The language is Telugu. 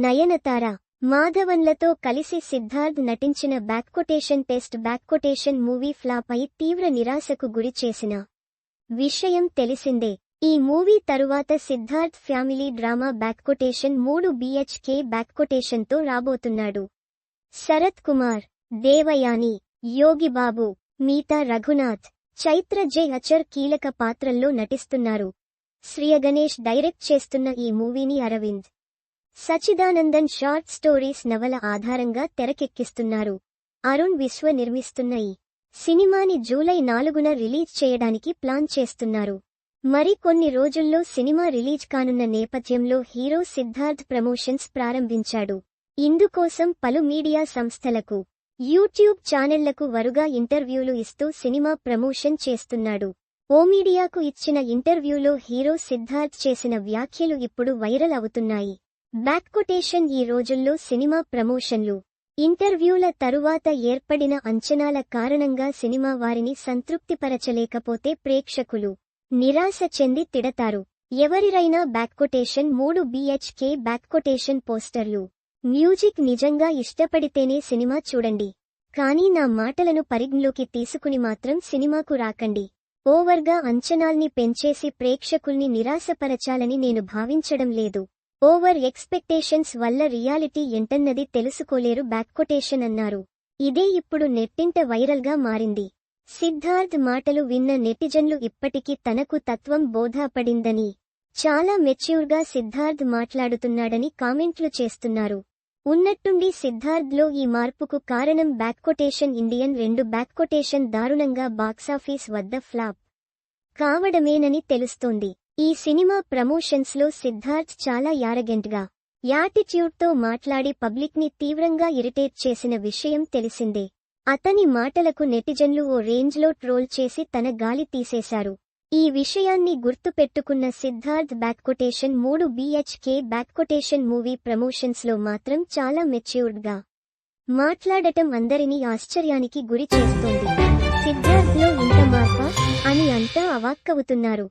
నయనతార మాధవన్లతో కలిసి సిద్ధార్థ్ నటించిన back quotation test back quotation movie flop అయి తీవ్ర నిరాశకు గురి చేసిన విషయం తెలిసిందే. ఈ మూవీ తరువాత సిద్ధార్థ్ ఫ్యామిలీ డ్రామా బ్యాక్కొటేషన్ మూడు బీహెచ్కే బ్యాక్కొటేషన్తో రాబోతున్నాడు. శరత్ కుమార్ దేవయాని యోగిబాబు మీతా రఘునాథ్ చైత్ర జై అచర్ కీలక పాత్రల్లో నటిస్తున్నారు. శ్రీయగణేష్ డైరెక్ట్ చేస్తున్న ఈ మూవీని అరవింద్ సచిదానందన్ షార్ట్ స్టోరీస్ నవల ఆధారంగా తెరకెక్కిస్తున్నారు. అరుణ్ విశ్వ నిర్మిస్తున్న ఈ సినిమాని జూలై నాలుగున రిలీజ్ చేయడానికి ప్లాన్ చేస్తున్నారు. మరి కొన్ని రోజుల్లో సినిమా రిలీజ్ కానున్న నేపథ్యంలో హీరో సిద్ధార్థ్ ప్రమోషన్స్ ప్రారంభించాడు. ఇందుకోసం పలు మీడియా సంస్థలకు యూట్యూబ్ ఛానళ్ళకు వరుగా ఇంటర్వ్యూలు ఇస్తూ సినిమా ప్రమోషన్ చేస్తున్నాడు. ఓ మీడియాకు ఇచ్చిన ఇంటర్వ్యూలో హీరో సిద్ధార్థ్ చేసిన వ్యాఖ్యలు ఇప్పుడు వైరల్ అవుతున్నాయి. బ్యాక్ కొటేషన్ ఈ రోజుల్లో సినిమా ప్రమోషన్లు. ఇంటర్వ్యూల తరువాత ఏర్పడిన అంచనాల కారణంగా సినిమా వారిని సంతృప్తిపరచలేకపోతే ప్రేక్షకులు నిరాశ చెంది తిడతారు. ఎవరిరైనా బ్యాక్కొటేషన్ మూడు బిహెచ్కే బ్యాక్కొటేషన్ పోస్టర్లు. మ్యూజిక్ నిజంగా ఇష్టపడితేనే సినిమా చూడండి. కానీ నా మాటలను పరిగణలోకి తీసుకుని మాత్రం సినిమాకు రాకండి. ఓవర్గా అంచనాల్ని పెంచేసి ప్రేక్షకుల్ని నిరాశపరచాలని నేను భావించడం లేదు. ఓవర్ ఎక్స్పెక్టేషన్స్ వల్ల రియాలిటీ ఎంటన్నది తెలుసుకోలేరు బ్యాక్కొటేషన్ అన్నారు. ఇదే ఇప్పుడు నెట్టింట వైరల్గా మారింది. సిద్ధార్థ్ మాటలు విన్న నెటిజన్లు ఇప్పటికీ తనకు తత్వం బోధపడిందని చాలా మెచ్యూర్గా సిద్ధార్థ్ మాట్లాడుతున్నాడని కామెంట్లు చేస్తున్నారు. ఉన్నట్టుండి సిద్ధార్థ్లో ఈ మార్పుకు కారణం బ్యాక్కొటేషన్ ఇండియన్ రెండు బ్యాక్కొటేషన్ దారుణంగా బాక్సాఫీస్ వద్ద ఫ్లాప్ కావడమేనని తెలుస్తోంది. ఈ సినిమా ప్రమోషన్స్లో సిద్ధార్థ్ చాలా యారగెంట్గా యాటిట్యూడ్తో మాట్లాడి పబ్లిక్ని తీవ్రంగా ఇరిటేట్ చేసిన విషయం తెలిసిందే. అతని మాటలకు నెటిజన్లు ఓ రేంజ్లో ట్రోల్ చేసి తన గాలి తీసేశారు. ఈ విషయాన్ని గుర్తుపెట్టుకున్న సిద్ధార్థ్ బ్యాక్కొటేషన్ మూడు బీహెచ్కే బ్యాక్కొటేషన్ మూవీ ప్రమోషన్స్లో మాత్రం చాలా మెచ్యూర్డ్గా మాట్లాడటం అందరినీ ఆశ్చర్యానికి గురి చేస్తోంది సిద్ధార్థ్లో ఇంత మార్పా అని అంతా అవాక్కవుతున్నారు.